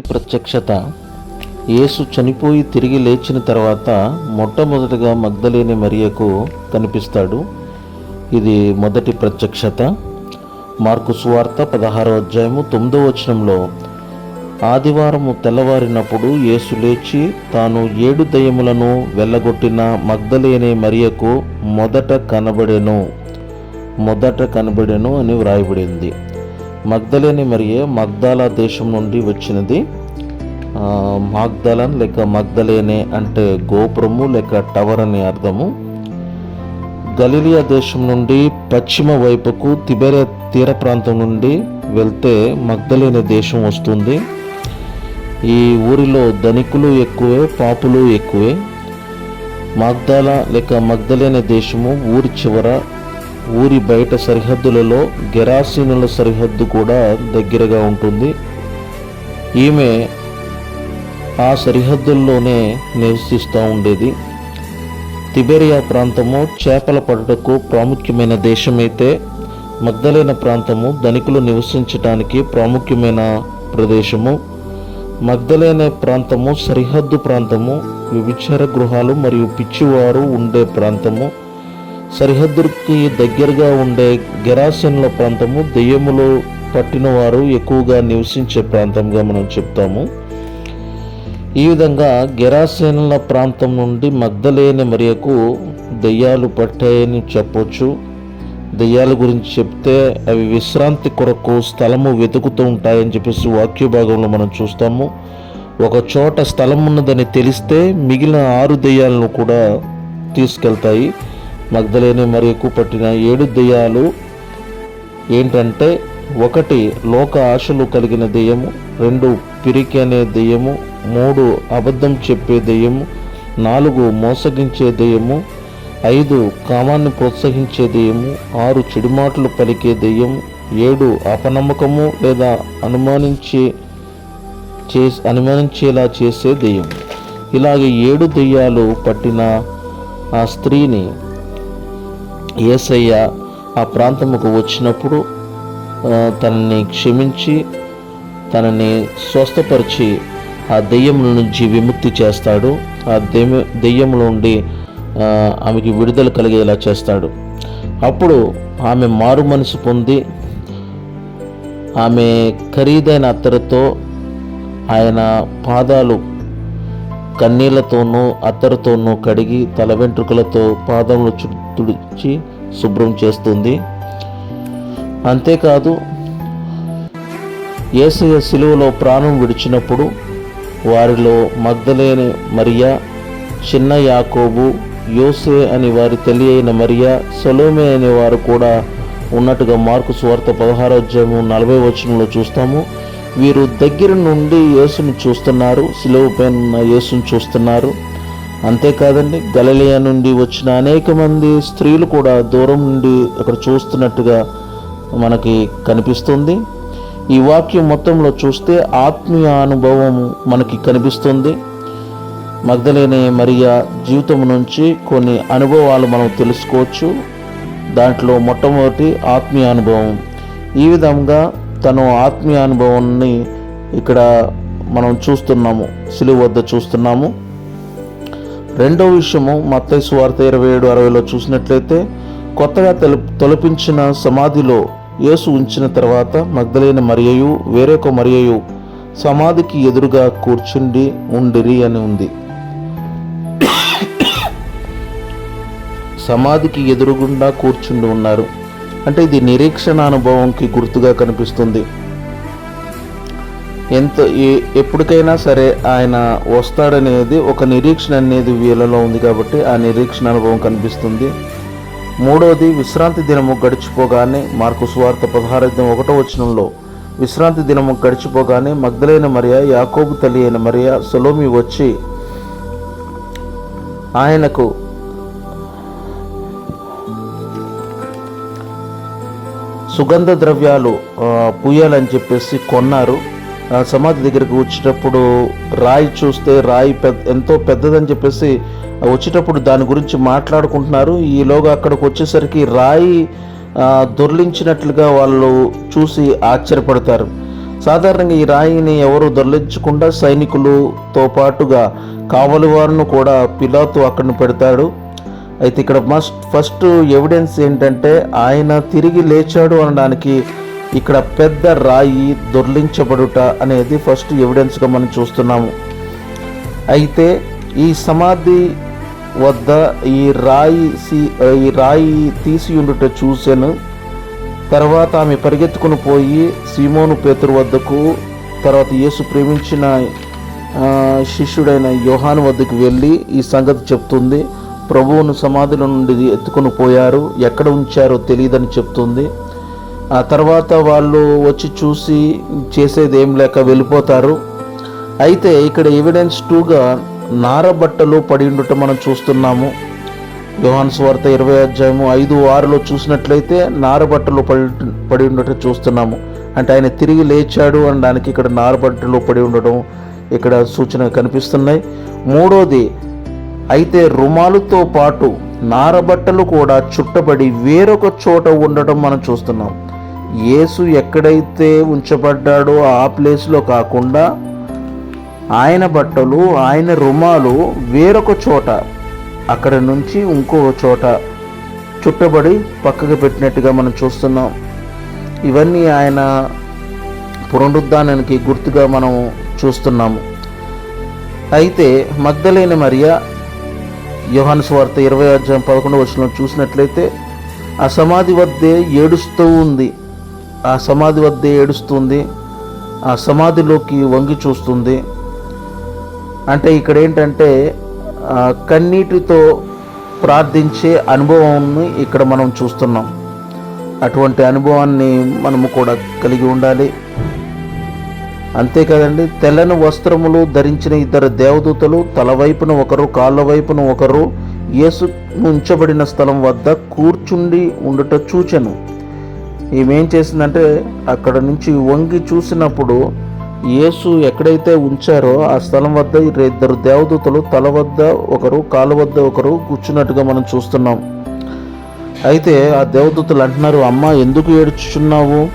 ప్రత్యక్షత. యేసు చనిపోయి తిరిగి లేచిన తర్వాత మొట్టమొదటిగా మగ్ధలేని మరియకు కనిపిస్తాడు. ఇది మొదటి ప్రత్యక్షత. మార్కు సువార్త పదహారో అధ్యాయము తొమ్మిదో వచనంలో ఆదివారము తెల్లవారినప్పుడు యేసు లేచి తాను ఏడు దయ్యములను వెళ్ళగొట్టిన మగ్ధలేని మరియకు మొదట కనబడెను. మొదట కనబడెను అని వ్రాయబడింది. మగ్ధలేని మరియే మగ్దాల దేశం నుండి వచ్చినది. మాగ్దలన్ లేక మగ్ధలేనే అంటే గోపురము లేక టవర్ అని అర్థము. గలీలియా దేశం నుండి పశ్చిమ వైపుకు తిబెర తీర ప్రాంతం నుండి వెళ్తే మగ్ధలేని దేశం వస్తుంది. ఈ ఊరిలో ధనికులు ఎక్కువే పాపులు ఎక్కువే. మగ్దాల లేక మగ్ధలేని దేశము ఊరి చివర ఊరి బయట సరిహద్దులలో గెరాసీనుల సరిహద్దు కూడా దగ్గరగా ఉంటుంది. ఈమె ఆ సరిహద్దుల్లోనే నివసిస్తూ ఉండేది. తిబెరియా ప్రాంతము చేపల పడుటకు ప్రాముఖ్యమైన దేశమైతే మగ్ధలైన ప్రాంతము ధనికులు నివసించటానికి ప్రాముఖ్యమైన ప్రదేశము. మగ్ధలైన ప్రాంతము సరిహద్దు ప్రాంతము విభిచార గృహాలు మరియు పిచ్చివారు ఉండే ప్రాంతము. సరిహద్దుకి దగ్గరగా ఉండే గెరాసెన్ల ప్రాంతము దెయ్యములు పట్టిన వారు ఎక్కువగా నివసించే ప్రాంతంగా మనం చెప్తాము. ఈ విధంగా గెరాసేనుల ప్రాంతం నుండి మగ్ధలేని మరియకు దెయ్యాలు పట్టాయని చెప్పొచ్చు. దెయ్యాల గురించి చెప్తే అవి విశ్రాంతి కొరకు స్థలము వెతుకుతూ ఉంటాయని చెప్పేసి వాక్య భాగంలో మనం చూస్తాము. ఒక చోట స్థలం ఉన్నదని తెలిస్తే మిగిలిన ఆరు దెయ్యాలను కూడా తీసుకెళ్తాయి. మగ్ధలేని మరియకు పట్టిన ఏడు దెయ్యాలు ఏంటంటే ఒకటి లోక ఆశలు కలిగిన దెయ్యము రెండు పిరికి అనే దెయ్యము మూడు అబద్ధం చెప్పే దెయ్యము నాలుగు మోసగించే దెయ్యము ఐదు కామాన్ని ప్రోత్సహించే దెయ్యము ఆరు చెడుమాటలు పలికే దెయ్యము ఏడు అపనమ్మకము లేదా అనుమానించే చే అనుమానించేలా చేసే దెయ్యం ఇలాగే ఏడు దెయ్యాలు పట్టిన ఆ స్త్రీని ఏసయ్య ఆ ప్రాంతముకు వచ్చినప్పుడు తనని క్షమించి తనని స్వస్థపరిచి ఆ దెయ్యముల నుంచి విముక్తి చేస్తాడు. ఆ దెయ్య దెయ్యముల నుండి ఆమెకి విడుదల కలిగేలా చేస్తాడు. అప్పుడు ఆమె మారు మనసు పొంది ఆమె ఖరీదైన అత్తరుతో ఆయన పాదాలు కన్నీళ్ళతోనూ అత్తరుతోనూ కడిగి తల వెంట్రుకలతో పాదములు చుట్టూ తుడిచి శుభ్రం చేస్తుంది. అంతేకాదు ఏసయ సిలువలో ప్రాణం విడిచినప్పుడు వారిలో మగ్ధలేని మరియా చిన్న యాకోబు యోసే అని వారి తల్లి అయిన మరియా సొలోమే అనే వారు కూడా ఉన్నట్టుగా మార్కు స్వార్థ పదహారో నలభై వచనంలో చూస్తాము. వీరు దగ్గర నుండి యేసును చూస్తున్నారు సిలువ పైన ఉన్న చూస్తున్నారు. అంతేకాదండి గలలియా నుండి వచ్చిన అనేక మంది స్త్రీలు కూడా దూరం నుండి అక్కడ చూస్తున్నట్టుగా మనకి కనిపిస్తుంది. ఈ వాక్యం మొత్తంలో చూస్తే ఆత్మీయ అనుభవం మనకి కనిపిస్తుంది. మగ్ధలేని మరియా జీవితం నుంచి కొన్ని అనుభవాలు మనం తెలుసుకోవచ్చు. దాంట్లో మొట్టమొదటి ఆత్మీయ అనుభవం. ఈ విధంగా తను ఆత్మీయ అనుభవాన్ని ఇక్కడ మనం చూస్తున్నాము సిలువ వద్ద చూస్తున్నాము. రెండో విషయము మత్తయి సువార్త ఇరవై ఏడు అరవైలో చూసినట్లయితే కొత్తగా తొలపించిన సమాధిలో యేసు ఉంచిన తర్వాత మగ్ధలేని మరియయు వేరొక మరియయు సమాధికి ఎదురుగా కూర్చుండి ఉండిరి అని ఉంది. సమాధికి ఎదురుగుండా కూర్చుండి ఉన్నారు. అంటే ఇది నిరీక్షణ అనుభవంకి గుర్తుగా కనిపిస్తుంది. ఎంత ఎప్పటికైనా సరే ఆయన వస్తాడనేది ఒక నిరీక్షణ అనేది వీళ్ళలో ఉంది కాబట్టి ఆ నిరీక్షణ అనుభవం కనిపిస్తుంది. మూడవది విశ్రాంతి దినము గడిచిపోగానే మార్కు స్వార్థ పదహారధ్యం ఒకటో వచనంలో విశ్రాంతి దినము గడిచిపోగానే మగ్ధులైన మరియా యాకోబు తల్లి అయిన మరియా సొలోమి వచ్చి ఆయనకు సుగంధ ద్రవ్యాలు పూయాలని చెప్పేసి కొన్నారు. సమాధి దగ్గరికి వచ్చేటప్పుడు రాయి చూస్తే రాయి పెద్ద ఎంతో పెద్దదని చెప్పేసి వచ్చేటప్పుడు దాని గురించి మాట్లాడుకుంటున్నారు. ఈలోగా అక్కడికి వచ్చేసరికి రాయి దొర్లించినట్లుగా వాళ్ళు చూసి ఆశ్చర్యపడతారు. సాధారణంగా ఈ రాయిని ఎవరు దొర్లించకుండా సైనికులతో పాటుగా కావలి వారిని కూడా పిలాతు అక్కడిని పెడతాడు. అయితే ఇక్కడ మస్ట్ ఫస్ట్ ఎవిడెన్స్ ఏంటంటే ఆయన తిరిగి లేచాడు అనడానికి ఇక్కడ పెద్ద రాయి దొర్లించబడుట అనేది ఫస్ట్ ఎవిడెన్స్గా మనం చూస్తున్నాము. అయితే ఈ సమాధి వద్ద ఈ రాయి సి- ఈ రాయి తీసి ఉండుట చూశాను తర్వాత ఆమె పరిగెత్తుకుని పోయి సీమోను పేతురు వద్దకు తర్వాత యేసు ప్రేమించిన శిష్యుడైన యోహాను వద్దకు వెళ్ళి ఈ సంగతి చెప్తుంది. ప్రభువును సమాధుల నుండి ఎత్తుకొని పోయారు. ఎక్కడ ఉంచారో తెలియదని చెప్తుంది. ఆ తర్వాత వాళ్ళు వచ్చి చూసి చేసేది ఏం లేక వెళ్ళిపోతారు. అయితే ఇక్కడ ఎవిడెన్స్ టూగా నారబట్టలు పడి ఉండటం మనం చూస్తున్నాము. యోహాన్ స్వార్త ఇరవై అధ్యాయము ఐదు ఆరులో చూసినట్లయితే నారబట్టలు పడి పడి ఉండటం చూస్తున్నాము. అంటే ఆయన తిరిగి లేచాడు అనడానికి ఇక్కడ నారబట్టలు పడి ఉండడం ఇక్కడ సూచన కనిపిస్తున్నాయి. మూడోది అయితే రుమాలుతో పాటు నారబట్టలు కూడా చుట్టబడి వేరొక చోట ఉండటం మనం చూస్తున్నాం. యేసు ఎక్కడైతే ఉంచబడ్డాడో ఆ ప్లేస్లో కాకుండా ఆయన బట్టలు ఆయన రుమాలు వేరొక చోట అక్కడ నుంచి ఇంకో చోట చుట్టబడి పక్కకు పెట్టినట్టుగా మనం చూస్తున్నాం. ఇవన్నీ ఆయన పునరుద్ధానానికి గుర్తుగా మనం చూస్తున్నాము. అయితే మగ్ధలేని మరియా యోహాను స్వార్త ఇరవై అధ్యాయం పదకొండు వచ్చిన చూసినట్లయితే ఆ సమాధి వద్దే ఏడుస్తూ ఉంది. ఆ సమాధి వద్దే ఏడుస్తుంది ఆ సమాధిలోకి వంగి చూస్తుంది. అంటే ఇక్కడ ఏంటంటే కన్నీటితో ప్రార్థించే అనుభవాన్ని ఇక్కడ మనం చూస్తున్నాం. అటువంటి అనుభవాన్ని మనము కూడా కలిగి ఉండాలి. అంతేకాదండి తెల్లని వస్త్రములు ధరించిన ఇద్దరు దేవదూతలు తలవైపున ఒకరు కాళ్ళ వైపున ఒకరు యేసు ఉంచబడిన స్థలం వద్ద కూర్చుండి ఉండుట చూచెను. ఈమెం చేసిందంటే అక్కడ నుంచి వంగి చూసినప్పుడు యేసు ఎక్కడైతే ఉంచారో ఆ స్థలం వద్ద ఇద్దరు దేవదూతలు తల వద్ద ఒకరు కాలు వద్ద ఒకరు కూర్చున్నట్టుగా మనం చూస్తున్నాం. అయితే ఆ దేవదూతలు అంటున్నారు అమ్మ ఎందుకు ఏడ్చుచున్నావు?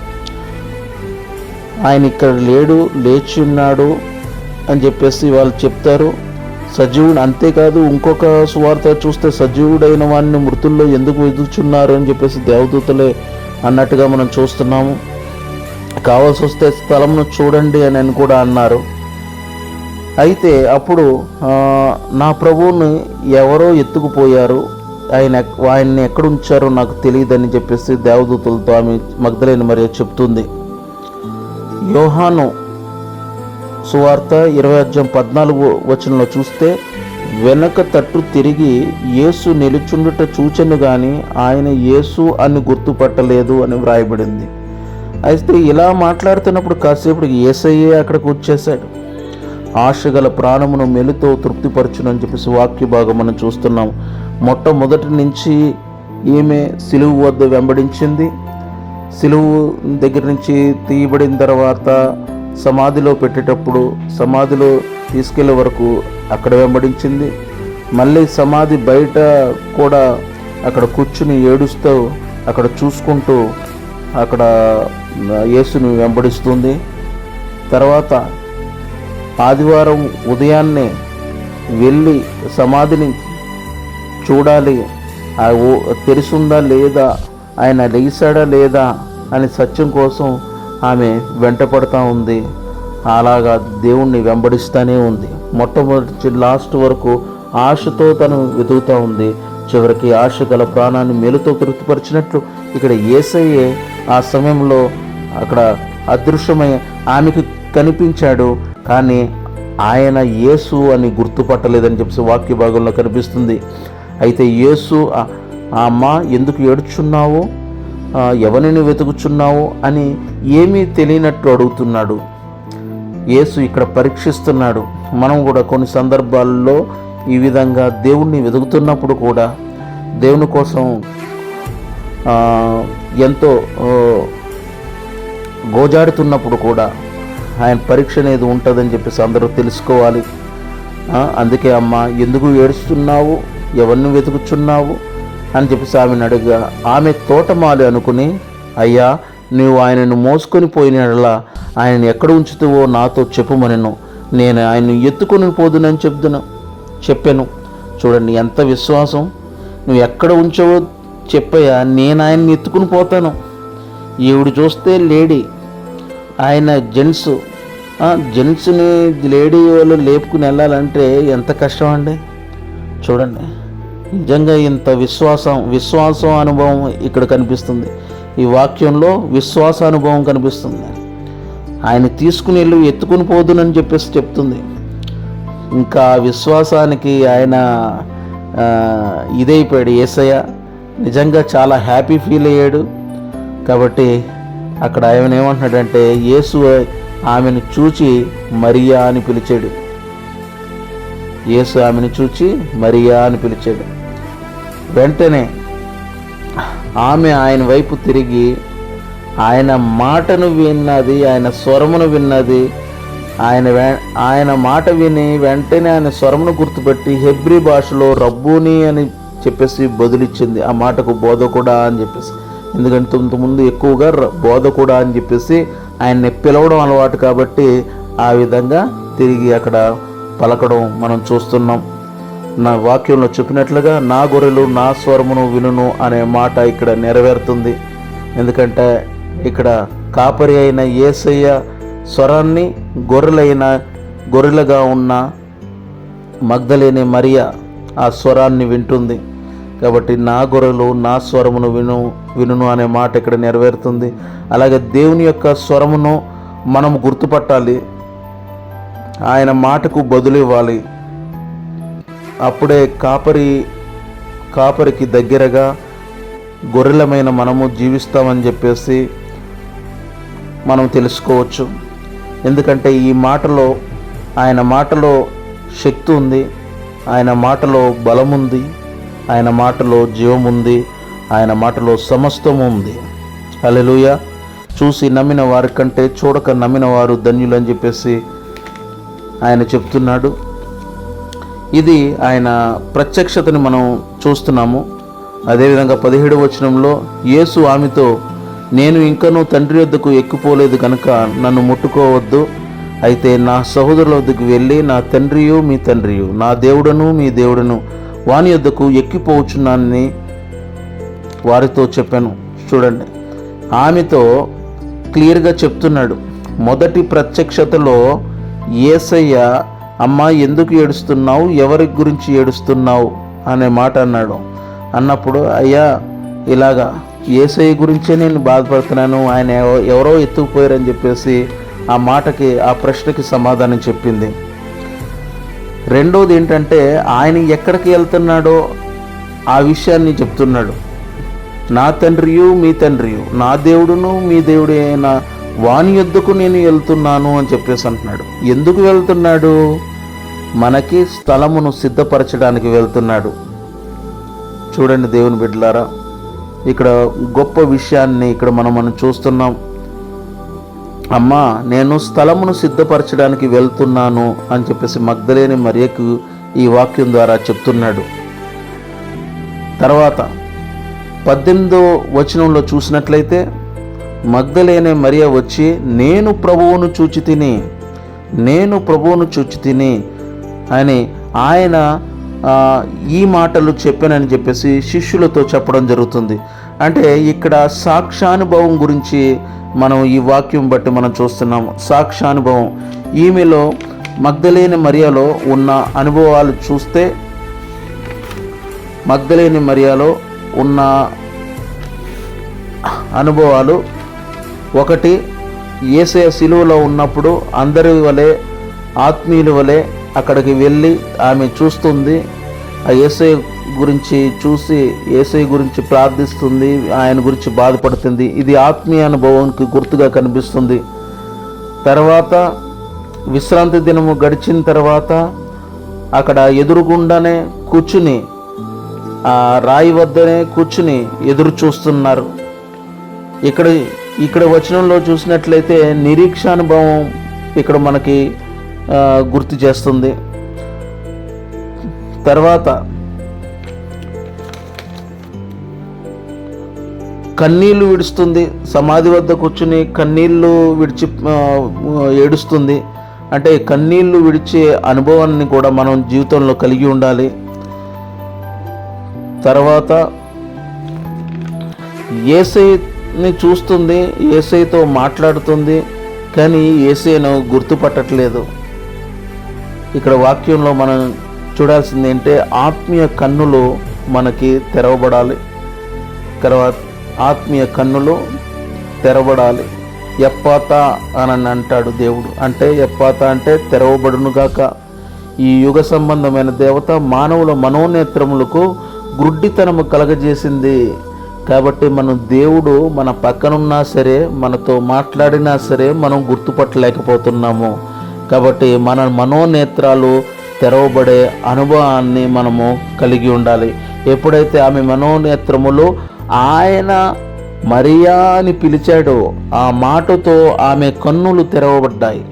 ఆయన ఇక్కడ లేడు లేచి ఉన్నాడు అని చెప్పేసి వాళ్ళు చెప్తారు. సజీవుడు అంతేకాదు ఇంకొక సువార్త చూస్తే సజీవుడైన వాడిని మృతుల్లో ఎందుకు ఎదుర్చున్నారు అని చెప్పేసి దేవదూతలే అన్నట్టుగా మనం చూస్తున్నాము. కావాల్సి వస్తే స్థలంను చూడండి అని అని కూడా అన్నారు. అయితే అప్పుడు నా ప్రభువుని ఎవరో ఎత్తుకుపోయారు. ఆయన ఆయన్ని ఎక్కడ ఉంచారో నాకు తెలియదని చెప్పేసి దేవదూతులతో ఆమె మగ్ధలేని మరియు చెప్తుంది. యోహాను సువార్త ఇరవై అధ్యాయం పద్నాలుగు వచనంలో చూస్తే వెనక తట్టు తిరిగి యేసు నిలుచుండుట చూచెను గాని ఆయన యేసు అని గుర్తుపట్టలేదు అని వ్రాయబడింది. అయితే ఇలా మాట్లాడుతున్నప్పుడు కాసేపు ఏసయ్యే అక్కడికి వచ్చేసాడు ఆశగల ప్రాణమును మెలుతో తృప్తిపరచునని చెప్పేసి వాక్య భాగం మనం చూస్తున్నాం. మొట్టమొదటి నుంచి ఈమె సిలువు వద్ద వెంబడించింది. సిలువు దగ్గర నుంచి తీయబడిన తర్వాత సమాధిలో పెట్టేటప్పుడు సమాధిలో తీసుకెళ్ళే వరకు అక్కడ వెంబడించింది. మళ్ళీ సమాధి బయట కూడా అక్కడ కూర్చుని ఏడుస్తూ అక్కడ చూసుకుంటూ అక్కడ యేసుని వెంబడిస్తుంది. తర్వాత ఆదివారం ఉదయాన్నే వెళ్ళి సమాధిని చూడాలి. ఆ ఓ- తెరిసుందా లేదా ఆయన లేచాడా లేదా అని సత్యం కోసం ఆమె వెంటపడతా ఉంది. అలాగా దేవుణ్ణి వెంబడిస్తూనే ఉంది. మొట్టమొదటి లాస్ట్ వరకు ఆశతో తను వెతుకుతూ ఉంది. చివరికి ఆశ గల ప్రాణాన్ని మేలుతో తృప్తిపరిచినట్లు ఇక్కడ ఏసయ్యే ఆ సమయంలో అక్కడ అదృశ్యమై ఆమెకు కనిపించాడు. కానీ ఆయన యేసు అని గుర్తుపట్టలేదని చెప్పేసి వాక్య భాగంలో కనిపిస్తుంది. అయితే యేసు ఆ అమ్మ ఎందుకు ఏడుచున్నావు? ఎవరిని వెతుకుచున్నావు? అని ఏమీ తెలియనట్టు అడుగుతున్నాడు. యేసు ఇక్కడ పరీక్షిస్తున్నాడు. మనం కూడా కొన్ని సందర్భాల్లో ఈ విధంగా దేవుణ్ణి వెతుకుతున్నప్పుడు కూడా దేవుని కోసం ఎంతో గోజాడుతున్నప్పుడు కూడా ఆయన పరీక్ష అనేది ఉంటుందని చెప్పేసి అందరూ తెలుసుకోవాలి. అందుకే అమ్మ ఎందుకు ఏడుస్తున్నావు? ఎవరిని వెతుకుచున్నావు? అని చెప్పేసి ఆమెను అడిగా. ఆమె తోటమాలి అనుకుని అయ్యా నీవు ఆయనను మోసుకొని పోయినలా ఆయనను ఎక్కడ ఉంచుతావో నాతో చెప్పుమనను. నేను ఆయన్ని ఎత్తుకొని పోదునని చెప్తున్నా చెప్పాను. చూడండి ఎంత విశ్వాసం. నువ్వు ఎక్కడ ఉంచావో చెప్పయా నేను ఆయన్ని ఎత్తుకుని పోతాను. ఈవిడ చూస్తే లేడీ ఆయన జెంట్స్ జెంట్స్ని లేడీ వాళ్ళు లేపుకుని వెళ్ళాలంటే ఎంత కష్టం అండి? చూడండి నిజంగా ఇంత విశ్వాసం విశ్వాసం అనుభవం ఇక్కడ కనిపిస్తుంది. ఈ వాక్యంలో విశ్వాస అనుభవం కనిపిస్తుంది. ఆయన తీసుకుని వెళ్ళి ఎత్తుకుని పోదునని చెప్పేసి చెప్తుంది. ఇంకా విశ్వాసానికి ఆయన ఇదైపోయాడు ఏసయ్య. నిజంగా చాలా హ్యాపీ ఫీల్ అయ్యాడు. కాబట్టి అక్కడ ఆయన ఏమంటున్నాడంటే యేసు ఆమెను చూచి మరియా అని పిలిచాడు. యేసు ఆమెను చూచి మరియా అని పిలిచాడు. వెంటనే ఆమె ఆయన వైపు తిరిగి ఆయన మాటను విన్నది ఆయన స్వరమును విన్నది. ఆయన వె- ఆయన మాట విని వెంటనే ఆయన స్వరమును గుర్తుపెట్టి హెబ్రి భాషలో రబ్బూని అని చెప్పేసి బదులిచ్చింది. ఆ మాటకు బోధ కూడా అని చెప్పేసి. ఎందుకంటే ఇంతకుముందు ఎక్కువగా ర- బోధకుడా అని చెప్పేసి ఆయన్ని పిలవడం అలవాటు కాబట్టి ఆ విధంగా తిరిగి అక్కడ పలకడం మనం చూస్తున్నాం. నా వాక్యంలో చెప్పినట్లుగా నా గొర్రెలు నా స్వరమును వినును అనే మాట ఇక్కడ నెరవేరుతుంది. ఎందుకంటే ఇక్కడ కాపరి అయిన ఏసయ్య స్వరాన్ని గొర్రెలైన గొర్రెలుగా ఉన్న మగ్ధలేని మరియ ఆ స్వరాన్ని వింటుంది. కాబట్టి నా గొర్రెలు నా స్వరమును విను వినును అనే మాట ఇక్కడ నెరవేరుతుంది. అలాగే దేవుని యొక్క స్వరమును మనం గుర్తుపట్టాలి. ఆయన మాటకు బదులు ఇవ్వాలి. అప్పుడే కాపరి కాపరికి దగ్గరగా గొర్రెలమైన మనము జీవిస్తామని చెప్పేసి మనం తెలుసుకోవచ్చు. ఎందుకంటే ఈ మాటలో ఆయన మాటలో శక్తి ఉంది ఆయన మాటలో బలం ఉంది ఆయన మాటలో జీవం ఉంది ఆయన మాటలో సమస్తము ఉంది. అలెలుయ చూసి నమ్మిన వారి కంటే చూడక నమ్మిన వారు ధన్యులు అని చెప్పేసి ఆయన చెప్తున్నాడు. ఇది ఆయన ప్రత్యక్షతని మనం చూస్తున్నాము. అదేవిధంగా పదిహేడు వచనంలో యేసు ఆమెతో నేను ఇంకనూ తండ్రి వద్దకు ఎక్కిపోలేదు కనుక నన్ను ముట్టుకోవద్దు. అయితే నా సహోదరుల వద్దకు వెళ్ళి నా తండ్రియు మీ తండ్రియు నా దేవుడను మీ దేవుడను వాని వద్దకు ఎక్కిపోవచ్చున్నానని వారితో చెప్పాను. చూడండి ఆమెతో క్లియర్గా చెప్తున్నాడు. మొదటి ప్రత్యక్షతలో ఏసయ్య అమ్మ ఎందుకు ఏడుస్తున్నావు? ఎవరి గురించి ఏడుస్తున్నావు? అనే మాట అన్నాడు. అన్నప్పుడు అయ్యా ఇలాగా ఏసయ్య గురించే నేను బాధపడుతున్నాను. ఆయన ఎవరో ఎత్తుకుపోయారని చెప్పేసి ఆ మాటకి ఆ ప్రశ్నకి సమాధానం చెప్పింది. రెండోది ఏంటంటే ఆయన ఎక్కడికి వెళ్తున్నాడో ఆ విషయాన్ని చెప్తున్నాడు. నా తండ్రియు మీ తండ్రియు నా దేవుడును మీ దేవుడు అయిన వాని యొద్దకు నేను వెళ్తున్నాను అని చెప్పేసి అంటున్నాడు. ఎందుకు వెళ్తున్నాడు? మనకి స్థలమును సిద్ధపరచడానికి వెళ్తున్నాడు. చూడండి దేవుని బిడ్డలారా ఇక్కడ గొప్ప విషయాన్ని ఇక్కడ మనం మనం చూస్తున్నాం. అమ్మా నేను స్థలమును సిద్ధపరచడానికి వెళ్తున్నాను అని చెప్పేసి మగ్ధలేని మరియకు ఈ వాక్యం ద్వారా చెప్తున్నాడు. తర్వాత పద్దెనిమిదో వచనంలో చూసినట్లయితే మగ్ధలేనే మరియ వచ్చి నేను ప్రభువును చూచి తిని నేను ప్రభువును చూచి తిని అని ఆయన ఈ మాటలు చెప్పానని చెప్పేసి శిష్యులతో చెప్పడం జరుగుతుంది. అంటే ఇక్కడ సాక్షానుభవం గురించి మనం ఈ వాక్యం బట్టి మనం చూస్తున్నాము సాక్షానుభవం ఈమెలో మగ్ధలేని మరియాలో ఉన్న అనుభవాలు చూస్తే మగ్ధలేని మరియాలో ఉన్న అనుభవాలు. ఒకటి ఏసయ సిలువలో ఉన్నప్పుడు అందరి వలె ఆత్మీయుల వలె అక్కడికి వెళ్ళి ఆమె చూస్తుంది. ఆ ఏసై గురించి చూసి ఏసై గురించి ప్రార్థిస్తుంది ఆయన గురించి బాధపడుతుంది. ఇది ఆత్మీయ అనుభవానికి గుర్తుగా కనిపిస్తుంది. తర్వాత విశ్రాంతి దినము గడిచిన తర్వాత అక్కడ ఎదురుగుండానే కూర్చుని ఆ రాయి వద్దనే కూర్చుని ఎదురు చూస్తున్నారు. ఇక్కడ ఇక్కడ వచనంలో చూసినట్లయితే నిరీక్షానుభవం ఇక్కడ మనకి గుర్తు చేస్తుంది. తర్వాత కన్నీళ్ళు విడుస్తుంది. సమాధి వద్ద కూర్చుని కన్నీళ్ళు విడిచి ఏడుస్తుంది. అంటే కన్నీళ్ళు విడిచే అనుభవాన్ని కూడా మనం జీవితంలో కలిగి ఉండాలి. తర్వాత ఏసైని చూస్తుంది ఏసైతో మాట్లాడుతుంది కానీ ఏసైను గుర్తుపట్టట్లేదు. ఇక్కడ వాక్యంలో మనం చూడాల్సింది ఏంటంటే ఆత్మీయ కన్నులు మనకి తెరవబడాలి. తర్వాత ఆత్మీయ కన్నులు తెరవబడాలి. ఎప్పాత అని అంటాడు దేవుడు. అంటే ఎప్పాత అంటే తెరవబడునుగాక. ఈ యుగ సంబంధమైన దేవత మానవుల మనోనేత్రములకు గుడ్డితనము కలగజేసింది. కాబట్టి మనం దేవుడు మన పక్కనున్నా సరే మనతో మాట్లాడినా సరే మనం గుర్తుపట్టలేకపోతున్నాము. కాబట్టి మన మనోనేత్రాలు తెరవబడే అనుభవాన్ని మనము కలిగి ఉండాలి. ఎప్పుడైతే ఆమె మనోనేత్రములు ఆయన మరియా అని పిలిచాడో ఆ మాటతో ఆమె కన్నులు తెరవబడ్డాయి.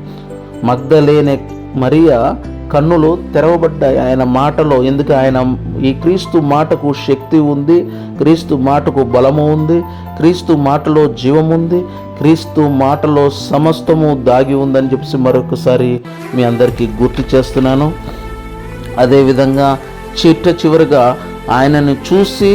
మగ్ధలేని మరియా కన్నులు తెరవబడ్డాయి. ఆయన మాటలో ఎందుకు ఆయన ఈ క్రీస్తు మాటకు శక్తి ఉంది క్రీస్తు మాటకు బలము ఉంది క్రీస్తు మాటలో జీవముంది క్రీస్తు మాటలో సమస్తము దాగి ఉందని చెప్పేసి మరొకసారి మీ అందరికీ గుర్తు చేస్తున్నాను. అదేవిధంగా చిట్ట చివరిగా ఆయనను చూసి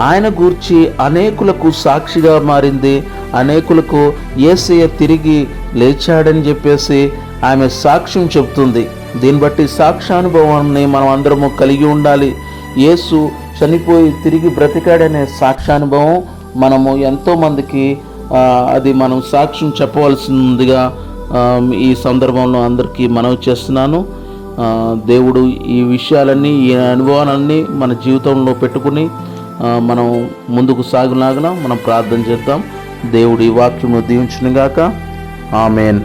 ఆయన గూర్చి అనేకులకు సాక్షిగా మారింది. అనేకులకు ఏసయ్య తిరిగి లేచాడని చెప్పేసి ఆమె సాక్ష్యం చెప్తుంది దీన్ని బట్టి సాక్ష్యానుభవాన్ని మనం అందరము కలిగి ఉండాలి. యేసు చనిపోయి తిరిగి బ్రతికాడనే సాక్ష్యానుభవం మనము ఎంతోమందికి అది మనం సాక్ష్యం చెప్పవలసిందిగా ఈ సందర్భంలో అందరికీ మనవి చేస్తున్నాను. దేవుడు ఈ విషయాలన్నీ ఈ అనుభవాలన్నీ మన జీవితంలో పెట్టుకుని మనం ముందుకు సాగులాగిన మనం ప్రార్థన చేద్దాం. దేవుడి వాక్యము దీవించునుగాక. ఆమెన్.